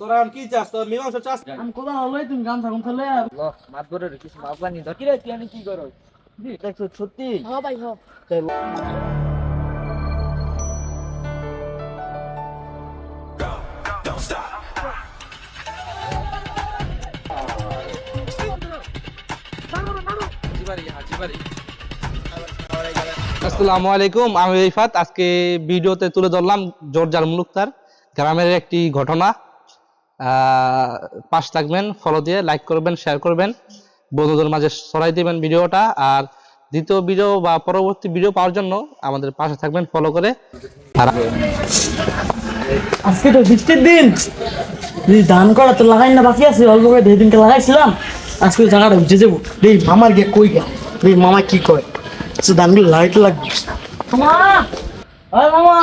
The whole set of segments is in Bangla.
তোরা কি চাস? তোর মীমাংসা চাস? আমি কোথাও হলো তুমি গান থাকুন তাহলে মাত করে কিছু মাপ ধর কি রে তুই আমি কি করো? দেখছ সত্যি? হ্যাঁ ভাই হ্যাঁ আসসালামু আলাইকুম আমি রিফাত। আজকে ভিডিওতে তুলে ধরলাম জর্জার মুলুকতার গ্রামের একটি ঘটনা। পাশ থাকবেন ফলো দিয়ে লাইক করবেন শেয়ার করবেন। বন্ধুদের মাঝে ছড়াই দিবেন ভিডিওটা। আর দ্বিতীয় ভিডিও বা পরবর্তী ভিডিও পাওয়ার জন্য আমাদের পাশে থাকবেন ফলো করে। আর আজকে তো বৃষ্টির দিন। এই ধান করা তো লাগাই না বাকি আছে অল্প করে দুই দিনকে লাগাইছিলাম। আজকে জায়গাটা বুঝে যাব। এই মামার গিয়ে কই গা এই মামা কি কয়? আচ্ছা ধানগুলো লাগাইতে লাগবে। মামা! মামা!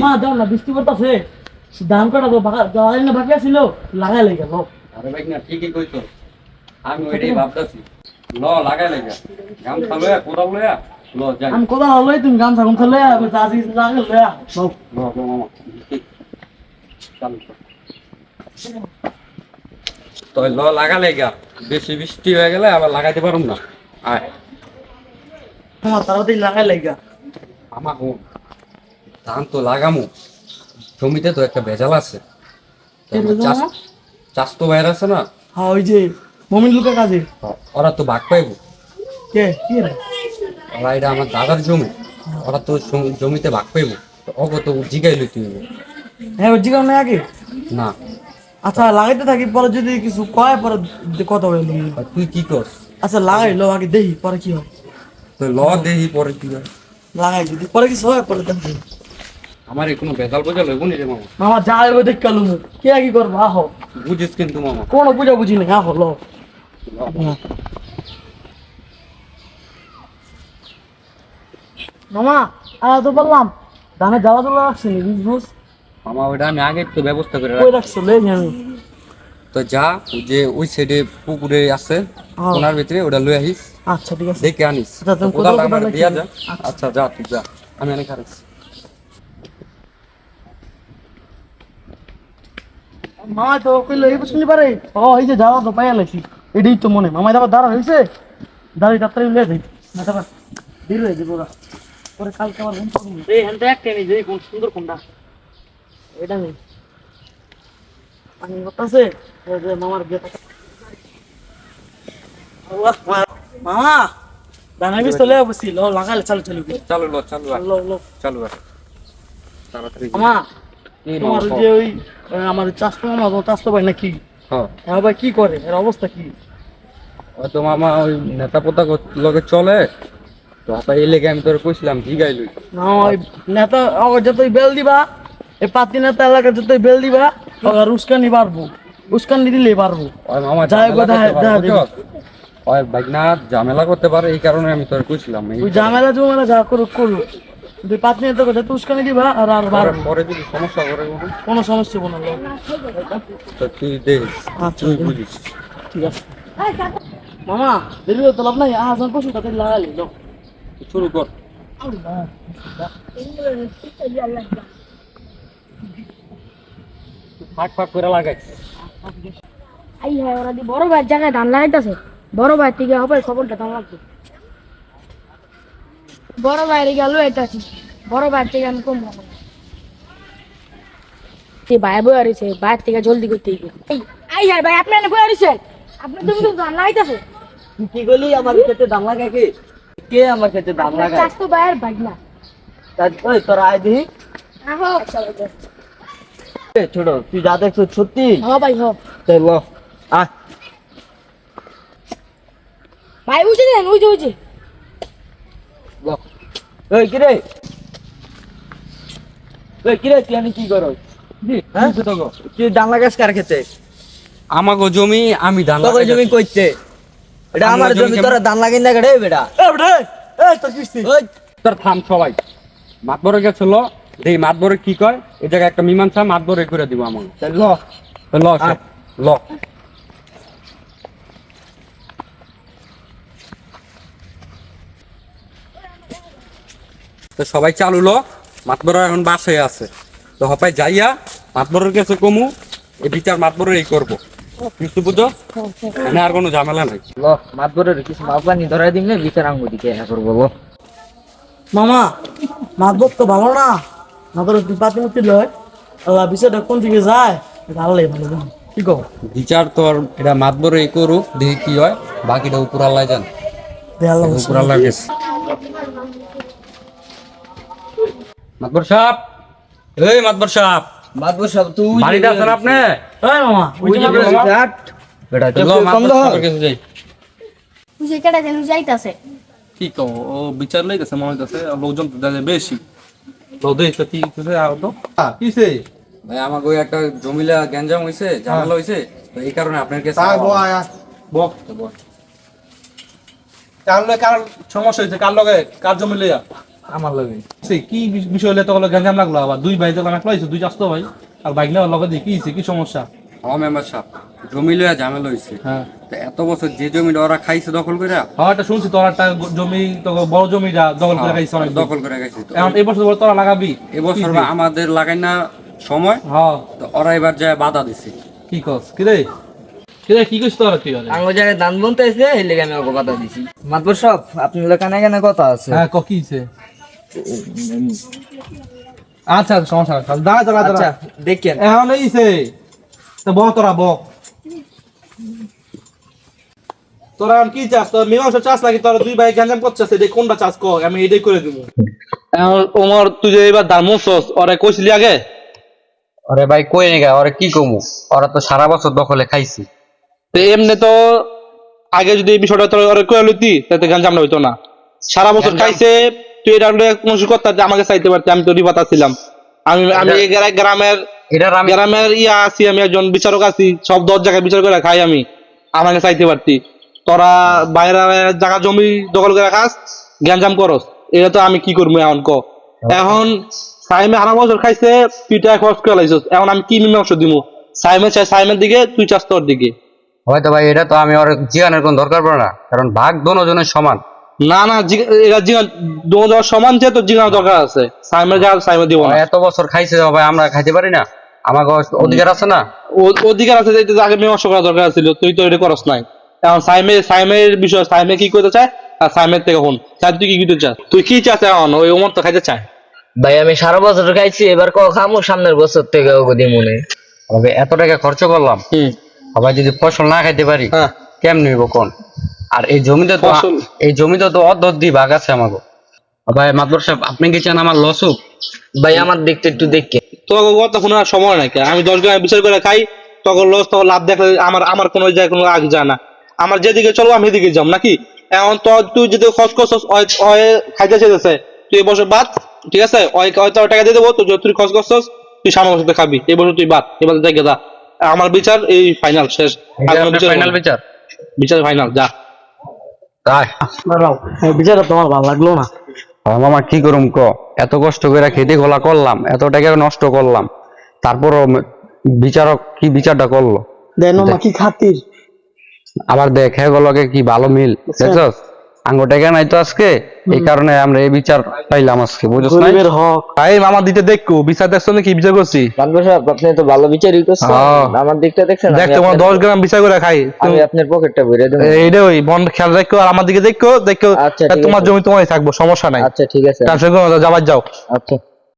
মা দাও না বৃষ্টি পড়তেছে। ধান কটা তো লাগাই না বাকি আছিল লাগাই লাগে গেল। আরে ভাই না ঠিকই কইছো। আমি ওইটাই ভাবতাছি। ল লাগাই লাগা। গামছা লয়া কোদাল লয়া ল যাই। আমি কোথাও হলো তুমি লাগাই লয়া ল ল মামা চালু। তো ল লাগা লাগা। বেশি বৃষ্টি হয়ে গেলে আবার লাগাইতে পারুম না। আয়। মামা তাড়াতাড়ি লাগাই লাগা। আমা হোক ধান তো লাগামু। জমিতে তো একটা ভেজাল আছে? চাষ তো বাইরে আছে না? হ্যাঁ ওই যে মমিন লোকের কাজে ওরা তো ভাগ পাইবো। কে? কি ওরা এটা আমার দাদার জমি। ওরা তো জমিতে ভাগ পাইবো। অগো তো জিগাই লইতে হইব। হ্যাঁ ওই জিগাও না আগে? না। আচ্ছা লাগাইতে থাকি পরে যদি কিছু কয় পরে কথা বলে তুই কি করস? আচ্ছা লাগাই লো আগে দেখি পরে কি হয়। তো ল দেহি পরে কি হয়। লাগাই যদি পরে কিছু হয় পরে দেখি। আমার কোনো বেজাল বোঝা লইব নি রে মামা? মামা যা দেখ কালু কে কি করব? আহ। বুঝিস কিন্তু মামা। কোনো বুঝা বুঝি না আহ লো। মামা আয়া তো বললাম ধানে জ্বালা তোলা রাখছি নি বুঝ বুঝ? মামা ওইটা আমি আগে একটু ব্যবস্থা করে রাখছো। লে আমি। তো যা যে ওই সাইডে পুকুরে আছে। ওনার ভিতরে ওটা লই আহিস আচ্ছা ঠিক আছে। দেখে আনিস। আচ্ছা, যা। আচ্ছা যা তুই যা। আমি অনেক মামা তো কইলো এই বুঝলি পারে ও এই যে তো পাইয়া লাইছি। এটাই তো মনে মামা দাবার দাঁড়া হয়েছে দাঁড়ি তাড়াতাড়ি উলে যাই। না তারপর দেরি হয়ে যাবে ওরা। পরে কালকে আবার ঘুম পাবো এই একটা নেই যে কোন সুন্দর কোনটা। এটা নেই পানি ওই যে মামার বিয়ে থাকে মামা দানা বিষ তো লেয়া বসি। লো লাগালে চালু চালু চালু ল চালু লো লো। চালু আয়। তাড়াতাড়ি মামা তোমার যে ওই আমার চাষতো মামা তোমার চাষতো ভাই নাকি? হ্যাঁ। ভাই কি করে? এর অবস্থা কি? তো মামা ওই নেতা পোতা লগে চলে তো আপা এই লেগে আমি তোর কইছিলাম জিগাই লই? না ওই নেতা যতই বেল দিবা এই পাতি নেতা যতই বেল দিবা ওরা উস্কানি পারব উস্কানি পারব ওই মামা কথা, ওই ঝামেলা করতে পারে এই কারণে আমি তোর কইছিলাম ওই ঝামেলা জমেলা যা করুক করুক। দুই যত উস্কানি দিবা আর আর পরে- পরে যদি সমস্যা করে কোনো, সমস্যা কোনো তো তুই দেখ আচ্ছা। তুই বুঝিস। ঠিক আছে। মামা দেরি হতো লাভ নাই আহ যখন পশু তাতে লাগালি যাও শুরু কর। করে লাগাইস আই হ্যাঁ ওরা দি বড় ভাইয়ের জায়গায় ধান লাগাইতেছে। বড় ভাই থেকে হবে খবরটা তোমার লাগবে। বড় ভাইয়ের গেল এটা বড় ভাইয়ের থেকে আমি কম ভাই বই আরিছে ভাইয়ের থেকে জলদি করতে এই আই হ্যাঁ ভাই আপনি বই আরিছেন আপনি তুমি তো লাগাইতেছে। তুই কি করলি? আমার ক্ষেত্রে দাম কে? কে আমার ক্ষেত্রে দাম চাষ তো ভাইয়ের ওই তোর আয় দিহি আহো। ছোট তুই যা দেখছ সত্যি? হ ভাই হ। তাই ল আয়। ভাই উঠে দেন ল ওই কিরে? ওই কিরে তুই আমি কি করো হ্যাঁ? তুই লাগাস কার ক্ষেত্রে আমাগো জমি আমি ধান তোকে জমি। কইতে? এটা আমার জমি? তোরা দাম লাগিন না রে বেটা এ বেটা এ তোর কিস্তি। ওই। তোর থাম সবাই। মাতবরে গেছিল দেই মাতবরে কি কয়? এই জায়গায় একটা মীমাংসা মাতবরে করে দিব আমাকে ল। ল ল তো সবাই চালু ল মাতবরা এখন বাসায় আছে। তো হপাই যাইয়া মাতবরের কাছে কমু এই বিচার মাতবরের এই করব। কিছু বুঝো? এখানে আর কোনো ঝামেলা নাই। ল মাতবরের কিছু মাপানি ধরাই দিমলে বিচার আঙ্গু দিকে হ্যাঁ করব বলো মামা মাতবর তো ভালো না। মাতবর পাতি মুতি লয় আল্লাহ কোন দিকে যায়? ভালো জানে। কি কও? বিচার তোর এটা মাতবর এই করুক দেখি কি হয়। বাকিটা উপর আল্লাহ জান। উপর আল্লাহ গেছে। মাতবর সাহেব এই মাতবর সাহেব মাতবর তুই বাড়িতে আছেন আপনি? এই মামা ওই যে মামা। বেটা ল, মাতবর সাহেবের কাছে যাই। বুঝে কেটে যেন যাইতাছে। কি কও ও বিচার লইতেছে মনে হইতেছে লোকজন তো দেখে বেশি। দেখতে কি কিছু আও তো? কিসে ভাই আমাকে ওই একটা জমিলা গ্যাঞ্জাম হইছে ঝামেলা হইছে তো এই কারণে আপনার কাছে বয় আয়। বক কার লগে কার সমস্যা হইছে কার লগে কার জমি লইয়া? আমার লগে। সে কি বিষয় হলে তো হলো গঞ্জাম লাগল আবার দুই ভাই যখন এক লইছে দুই চাস্তো ভাই আর বাইক নেওয়ার লগে দিয়ে কি হইছে কি সমস্যা? হ মেম্বার সাহেব জমি লইয়া ঝামেলা হইছে। হ্যাঁ। এত বছর যে জমিটা ওরা খাইছে দখল করে হ্যাঁ এটা শুনছি তোর একটা জমি তো বড় জমিটা দখল করে খাইছে অনেক দখল করে তো এখন এই বছর তোরা লাগাবি? এবছর আমাদের লাগাই না সময় হ্যাঁ। তো ওরা এবার যায় বাধা দিছে। কি কস? কি রে? কি রে কি কইছ তোরা তুই? আঙ্গু জায়গায় দান বলতে এসে এই লেগে আমি ওকে কথা দিছি। মাতবর সব আপনি কানে কানে কথা আছে। হ্যাঁ ক কি হইছে? আচ্ছা আচ্ছা, সমস্যা নাই দাঁড়া দাঁড়া আচ্ছা দাঁড়া দেখেন। এখন এইছে তো বক তোরা বক তোরা কি চাস? তোর মীমাংসা চাস নাকি তোরা দুই ভাই গ্যাঞ্জাম করছিস এটা কোনটা চাস ক আমি এটাই করে দিব। এখন ওমর তুই যে এবার দাম ওরে কইছিলি আগে? আরে ভাই কই নেগা ওরা কি কমু? ওরা তো সারা বছর দখলে খাইছি। তো এমনি তো আগে যদি এই বিষয়টা তোর ওরে কয়ে লইতি তাতে গান হইতো না। সারা বছর খাইছে তুই এটা কথা যে আমাকে চাইতে পারতি আমি তো রিবাতা ছিলাম। আমি আমি গ্রামের গ্রামের ইয়া আছি আমি একজন বিচারক আছি সব দশ জায়গায় বিচার করে খাই আমি। আমাকে চাইতে পারতি। তোরা বাইরে জায়গা জমি দখল করে খাস গ্যাঞ্জাম করস। এটা তো আমি কি করব এখন ক? এখন সাইমে হারা বছর খাইছে তুই টাকা খরচ করে লাইছস এখন আমি কি মীমাংস দিব সাইমে চাই সাইমের দিকে তুই চাস তোর দিকে। হয়তো ভাই এটা তো আমি ওর জিয়ানের কোন দরকার পড়ে না। কারণ ভাগ দোনো জনের সমান। না না এরা জিগান দোনো দেওয়ার সমান যে তো জিগানোর দরকার আছে। সাইমের যা সাইমে দিব না। এত বছর খাইছে ভাই আমরা খাইতে পারি না। আমাকে অধিকার আছে না? অধিকার আছে যে আগে মীমাংসা করা দরকার ছিল তুই তো এটা করস নাই। এখন সাইমে সাইমের বিষয় সাইমে কি করতে চায়? আর সাইমের থেকে হন। সাইম তুই কি করতে চাস? তুই কি চাস এখন? ওই ওমর তো খাইতে চায়। ভাই আমি সারা বছর খাইছি এবার ক খামু সামনের বছর থেকে ওকে দি মনে এত টাকা খরচ করলাম। আবার যদি ফসল না খাইতে পারি হ্যাঁ। কেমন হইব কোন? আর এই জমিতে তো এই জমিতে তো অর্ধ ভাগ আছে আমাকে ভাই মাতবর সাহেব আপনি কি চান আমার লস হোক? ভাই আমার দেখতে একটু দেখে তোকে কথা শোনার সময় নাই। আমি দশ গ্রামে বিচার করে খাই তখন লস তখন লাভ দেখলে আমার আমার কোনো জায়গায় কোনো আগ যায় না। আমার যেদিকে চলবো আমি এদিকে যাম নাকি? এখন তো তুই যদি ওই- ওই খাইতে চাইতেছে তুই এই বছর বাদ ঠিক আছে? ওই টাকা দিয়ে দেবো তুই যত তুই খরচ করছস তুই সামনে বছর খাবি। এই বছর তুই বাদ এবার দেখে যা। আমার বিচার এই ফাইনাল শেষ। কোনো ফাইনাল বিচার বিচার? ফাইনাল যা। তাই? বিচারটা তোমার ভালো লাগল না। মামা কি করুম ক? এত কষ্ট করে খেতে খোলা করলাম এত টাকা নষ্ট করলাম। তারপরও বিচারক কি বিচারটা করল? দেন মামা কি খাতির? আবার দেখে হ্যাঁ গলকে কি ভালো মিল দেখছস? আঙ্গো টাকা নাই তো আজকে? এই কারণে আমরা এই বিচার পাইলাম আজকে বুঝছ না গরিবের হক। ভাই মামা দিতে দেখো বিচার দেখছ নাকি? বিচার করছি। বানগো সাহেব আপনি তো ভালো বিচারই করছেন। হ্যাঁ। আমার দিকটা দেখছেন দেখ তোমার আপনার- দশ গ্রাম বিচার করে খাই। আমি আপনার পকেটটা ভরে দেব। এইটা ওই বন্ড খেয়াল রাখো আর আমার দিকে দেখো দেখো। আচ্ছা, তোমার জমি তোমারই থাকব সমস্যা নাই। আচ্ছা ঠিক আছে। তার সঙ্গে যাবার যাও। আচ্ছা।